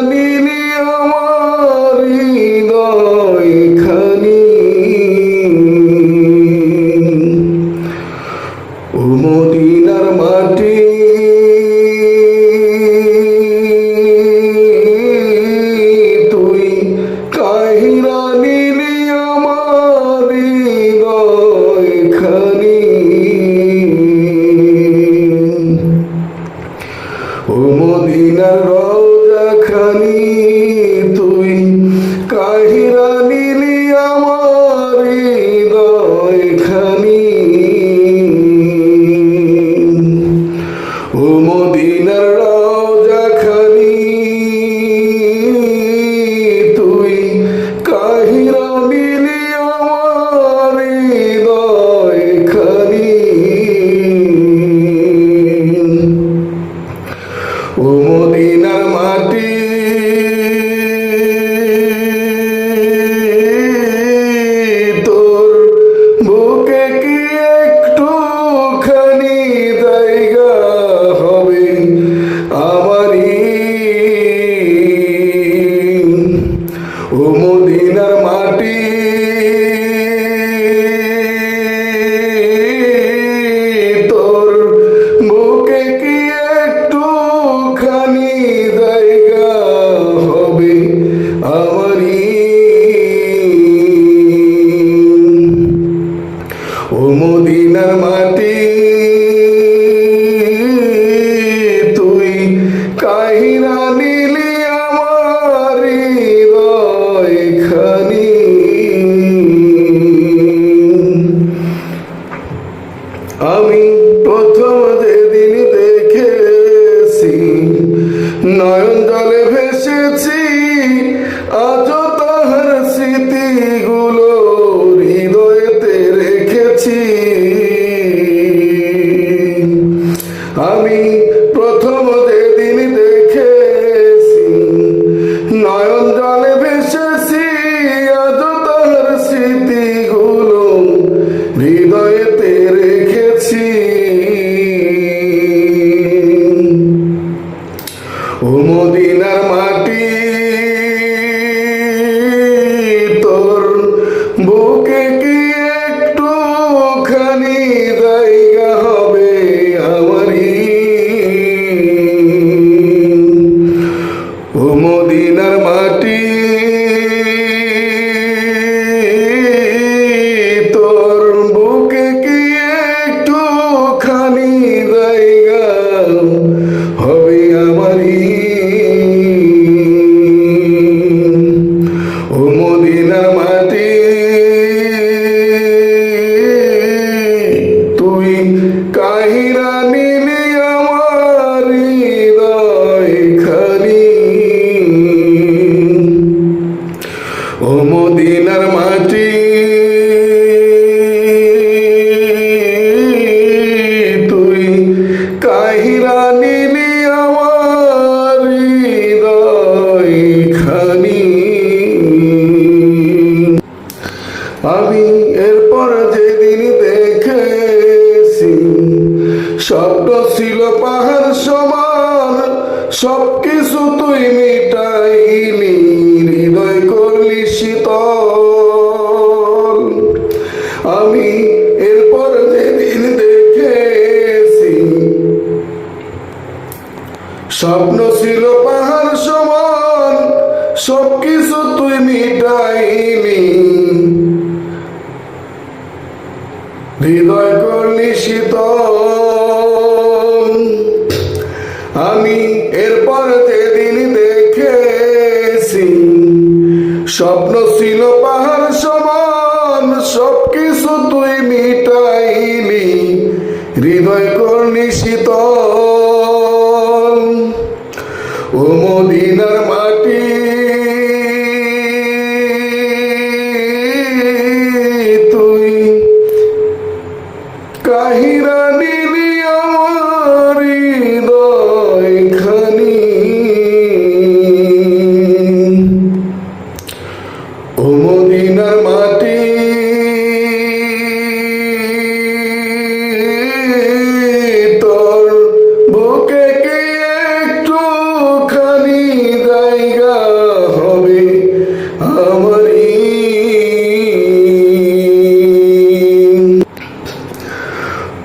me নয়ন জলে ভেসেছি আজ তাহার স্মৃতিগুলো হৃদয়েতে রেখেছি। আমি চাইরা নিলি আমার খানি। ও মদিনার মাটি তুই কাহিরা নিলি আমার খানি। আমি স্বপ্ন ছিল পাহাড় সমান সব কিছু তুই মিটাইনি হৃদয় করলি শীতল। আমি এরপর যেদিন দেখেছি, স্বপ্ন ছিল পাহাড় সমান সব কিছু তুই মিটাইলি। হৃদয়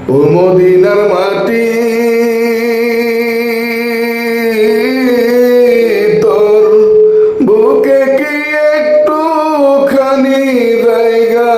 ও মদিনার মাটি তোর বুকে কি একটু খানি জায়গা?